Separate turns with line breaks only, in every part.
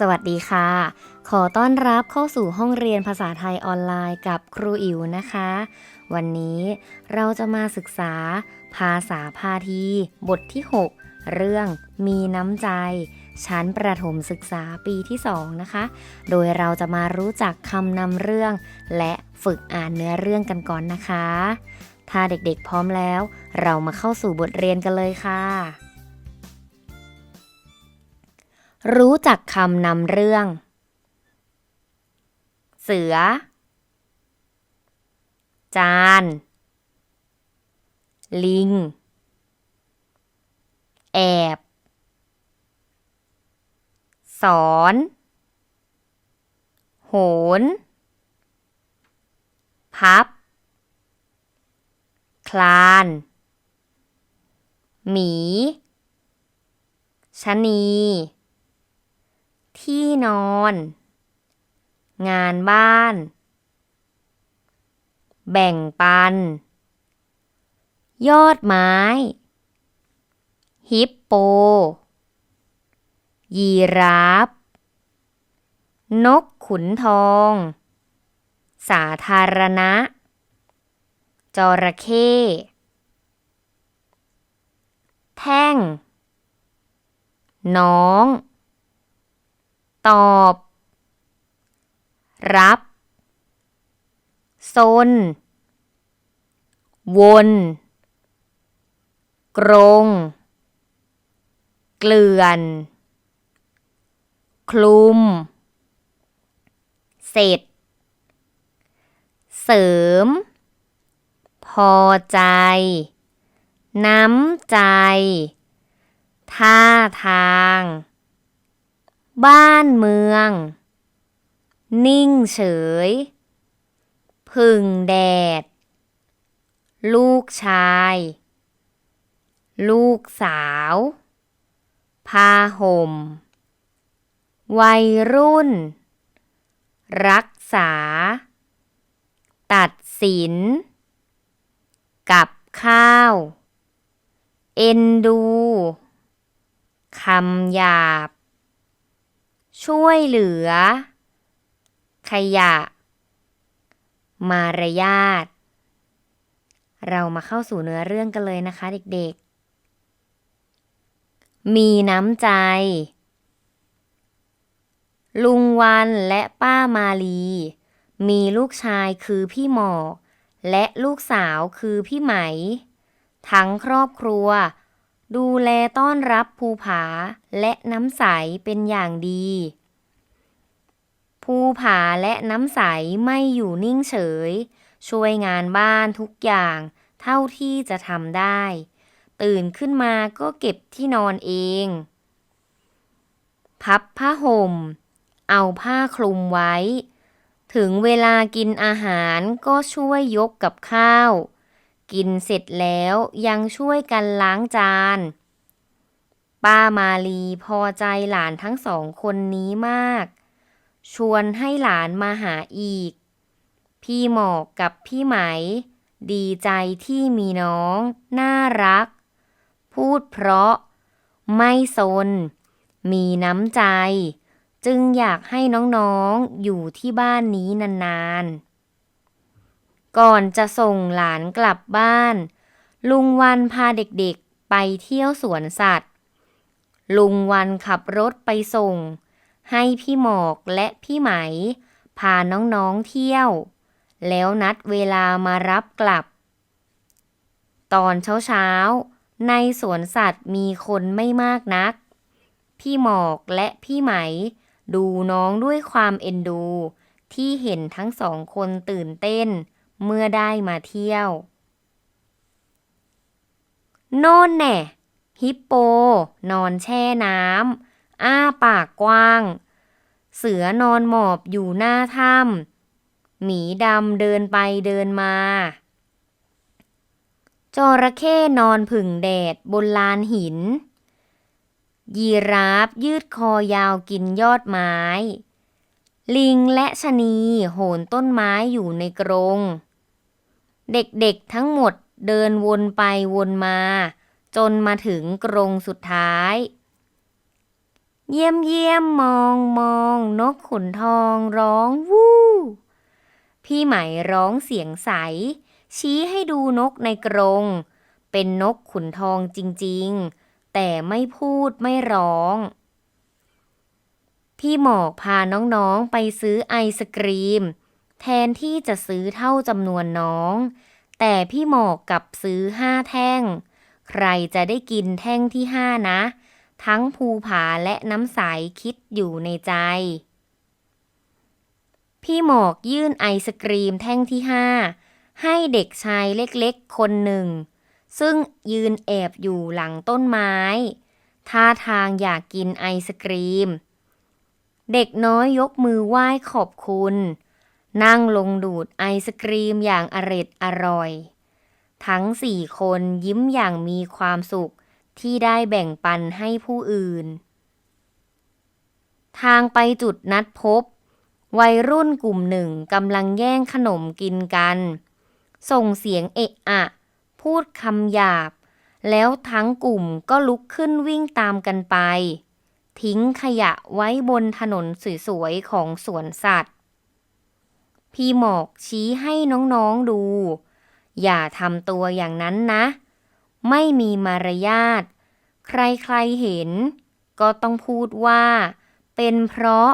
สวัสดีค่ะ ขอต้อนรับเข้าสู่ห้องเรียนภาษาไทยออนไลน์กับครูอิ๋วนะคะ วันนี้เราจะมาศึกษา ภาษาพาที บทที่ 6 เรื่องมีน้ำใจ ชั้นประถมศึกษาปีที่ 2 นะคะ โดยเราจะมารู้จักคำนำเรื่อง และฝึกอ่านเนื้อเรื่องกันก่อนนะคะ ถ้าเด็กๆพร้อมแล้ว เรามาเข้าสู่บทเรียนกันเลยค่ะ รู้จักคำนำเรื่อง เสือ จาน ลิง แอบ สอน โหน พับ คลาน หมีชะนี ที่นอน งานบ้าน แบ่งปัน ยอดไม้ ฮิปโป ยีราฟ นกขุนทอง สาธารณะ จระเข้แท่ง น้อง ตอบ รับซนวนกรง เกลื่อน คลุม เสร็จ เสริม พอใจ น้ำใจ ท่าทาง บ้านเมือง นิ่งเฉย พึ่งแดด ลูกชาย ลูกสาวผ้าห่ม วัยรุ่น รักษา ตัดสิน กับข้าว เอ็นดู คำหยาบ ช่วยเหลือ ขยะ มารยาท เรามาเข้าสู่เนื้อเรื่องกันเลยนะคะเด็กๆ มีน้ำใจ ลุงวันและป้ามาลี มีลูกชายคือพี่หมอก และลูกสาวคือพี่ไหม ทั้งครอบครัว ดูแลต้อนรับภูผาและน้ำใสเป็นอย่างดี ภูผาและน้ำใสไม่อยู่นิ่งเฉย ช่วยงานบ้านทุกอย่างเท่าที่จะทำได้ ตื่นขึ้นมาก็เก็บที่นอนเอง พับผ้าห่ม เอาผ้าคลุมไว้ ถึงเวลากินอาหารก็ช่วยยกกับข้าว กินเสร็จแล้วยังช่วยกันล้างจาน ป้ามาลีพอใจหลานทั้งสองคนนี้มาก ชวนให้หลานมาหาอีก พี่หมอกกับพี่ไหม ดีใจที่มีน้อง น่ารัก พูดเพราะ ไม่สนมีน้ำใจ จึงอยากให้น้องๆอยู่ที่บ้านนี้นานๆ ก่อนจะส่งหลานกลับบ้าน ลุงวันพาเด็กๆไปเที่ยวสวนสัตว์ ลุงวันขับรถไปส่ง ให้พี่หมอกและพี่ไหม พาน้องๆเที่ยว แล้วนัดเวลามารับกลับ ตอนเช้าๆ ในสวนสัตว์มีคนไม่มากนัก พี่หมอกและพี่ไหม ดูน้องด้วยความเอ็นดู ที่เห็นทั้งสองคนตื่นเต้น เมื่อได้มาเที่ยว โน่นแน่ฮิปโป นอนแช่น้ำอ้าปากกว้าง เสือนอนหมอบอยู่หน้าถ้ำหมีดำเดินไปเดินมาจระเข้นอนผึ่งแดดบนลานหิน ยีราฟยืดคอยาวกินยอดไม้ ลิงและชะนีโหนต้นไม้อยู่ในกรง เด็กๆทั้งหมดเดินวนไปวนมา จนมาถึงกรงสุดท้าย เยี่ยมเยี่ยมมองมองนกขุนทองร้องวู้ พี่ไหมร้องเสียงใส ชี้ให้ดูนกในกรง เป็นนกขุนทองจริงๆ แต่ไม่พูดไม่ร้อง พี่หมอกพาน้องๆไปซื้อไอศกรีม แทนที่จะซื้อเท่าจำนวนน้อง แต่พี่หมอกกลับซื้อห้าแท่ง ใครจะได้กินแท่งที่ห้านะ ทั้งภูผาและน้ำใสคิดอยู่ในใจ พี่หมอกยื่นไอศกรีมแท่งที่ห้าให้เด็กชายเล็กๆคนหนึ่ง ซึ่งยืนแอบอยู่หลังต้นไม้ ท่าทางอยากกินไอศกรีม เด็กน้อยยกมือไหว้ขอบคุณ นั่งลงดูดไอศกรีมอย่างอร็ดอร่อย ทั้งสี่คนยิ้มอย่างมีความสุขที่ได้แบ่งปันให้ผู้อื่น ทางไปจุดนัดพบ วัยรุ่นกลุ่มหนึ่งกำลังแย่งขนมกินกัน ส่งเสียงเอะอะ พูดคำหยาบ แล้วทั้งกลุ่มก็ลุกขึ้นวิ่งตามกันไป ทิ้งขยะไว้บนถนนสวยๆของสวนสัตว์ พี่หมอกชี้ให้น้องๆดู อย่าทำตัวอย่างนั้นนะ ไม่มีมารยาท ใครๆเห็น ก็ต้องพูดว่า เป็นเพราะ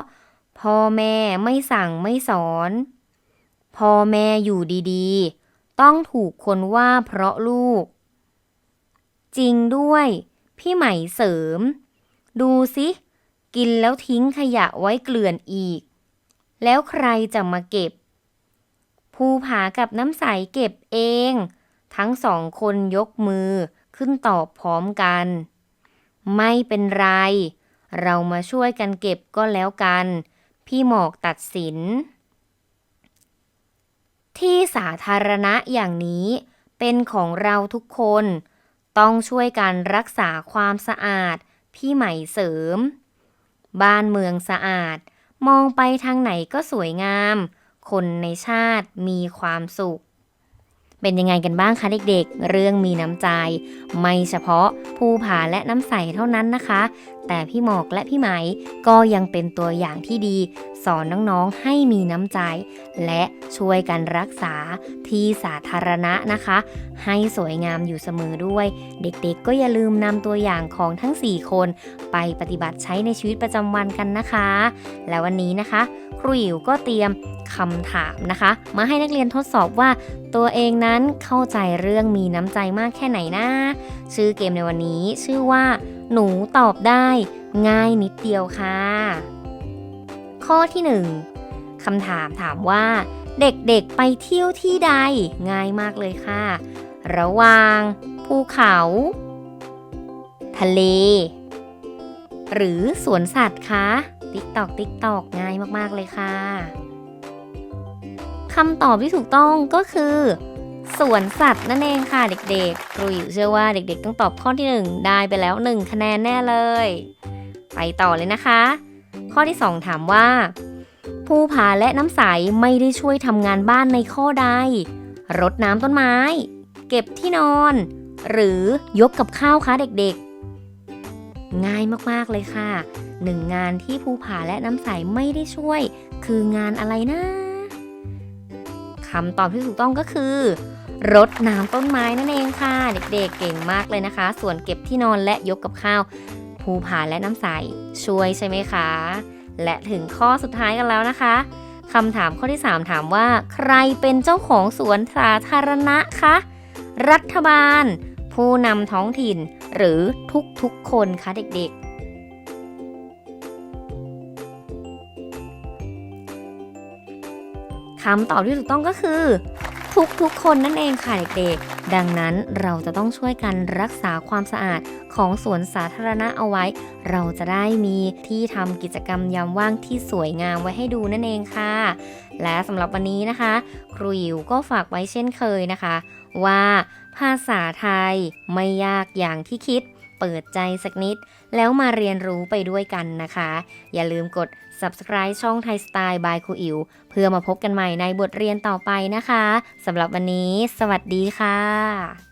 พ่อแม่ไม่สั่งไม่สอน พ่อแม่อยู่ดีๆ ต้องถูกคนว่าเพราะลูก จริงด้วย พี่ไหมเสริม ดูสิกินแล้วทิ้งขยะไว้เกลื่อนอีก แล้วใครจะมาเก็บ ภูผากับน้ำใสเก็บเอง ทั้งสองคนยกมือขึ้นตอบพร้อมกัน ไม่เป็นไร เรามาช่วยกันเก็บก็แล้วกัน พี่หมอกตัดสิน ที่สาธารณะอย่างนี้เป็นของเราทุกคน ต้องช่วยกันรักษาความสะอาด พี่ใหม่เสริม บ้านเมืองสะอาด มองไปทางไหนก็สวยงาม คนในชาติมีความสุข เป็นยังไงกันบ้างคะเด็กๆ เรื่องมีน้ำใจ ไม่เฉพาะภูผาและน้ำใสเท่านั้นนะคะ แต่พี่หมอกและพี่ไหมก็ยังเป็นตัวอย่างที่ดี สอนน้องๆให้มีน้ำใจ และช่วยกันรักษาที่สาธารณะนะคะ ให้สวยงามอยู่เสมอด้วย เด็กๆ ก็อย่าลืมนำตัวอย่างของทั้ง 4 คน ไปปฏิบัติใช้ในชีวิตประจำวันกันนะคะ แล้ววันนี้นะคะครูอิ๋วก็เตรียมคำถามนะคะ มาให้นักเรียนทดสอบว่าตัวเองนั้นเข้าใจเรื่องมีน้ำใจมากแค่ไหนนะ ชื่อเกมในวันนี้ชื่อว่า หนูตอบได้ ง่ายนิดเดียวค่ะ ข้อที่ 1คำถามถามว่า เด็กๆไปเที่ยวที่ใด ง่ายมากเลยค่ะ ระหว่าง ภูเขา ทะเล หรือสวนสัตว์คะติ๊กตอกติ๊กตอกง่ายมากๆเลยค่ะคำตอบที่ถูกต้องก็คือ สวนสัตว์นั่นเองค่ะเด็กๆครูอยู่เชื่อว่าเด็กๆ ต้องตอบข้อที่ 1 ได้ไปแล้ว 1 คะแนนแน่เลย ไปต่อเลยนะคะ ข้อที่ 2 ถามว่าภูผาและน้ำใสไม่ได้ช่วยทำงานบ้านในข้อใด รดน้ำต้นไม้ เก็บที่นอน หรือยกกับข้าวคะเด็กๆ ง่ายมากๆเลยค่ะหนึ่งงานที่ภูผาและน้ำใสไม่ได้ช่วย คืองานอะไรนะ คำตอบที่ถูกต้องก็คือรดน้ำต้นไม้นั่นเองค่ะ เด็กๆเก่งมากเลยนะคะ ส่วนเก็บที่นอนและยกกับข้าว ภูผาและน้ำใสช่วยใช่ไหมคะ และถึงข้อสุดท้ายกันแล้วนะคะคำถามข้อที่ 3 ถามว่า ใครเป็นเจ้าของสวนสาธารณะคะรัฐบาล ผู้นำท้องถิ่น หรือทุกๆคนคะเด็กๆ คำตอบที่ถูกต้องก็คือ ทุกๆคนนั่นเองค่ะเด็กๆ ดังนั้นเราจะต้องช่วยกันรักษาความสะอาดของสวนสาธารณะเอาไว้ เราจะได้มีที่ทำกิจกรรมยามว่างที่สวยงามไว้ให้ดูนั่นเองค่ะ และสำหรับวันนี้นะคะ ครูอิ๋วก็ฝากไว้เช่นเคยนะคะ ว่าภาษาไทยไม่ยากอย่างที่คิด เปิดใจสักนิด แล้วมาเรียนรู้ไปด้วยกันนะคะ อย่าลืมกด subscribe ช่องไทยสไตล์บายครูอิ๋วเพื่อมาพบกันใหม่ในบทเรียนต่อไปนะคะสำหรับวันนี้ สวัสดีค่ะ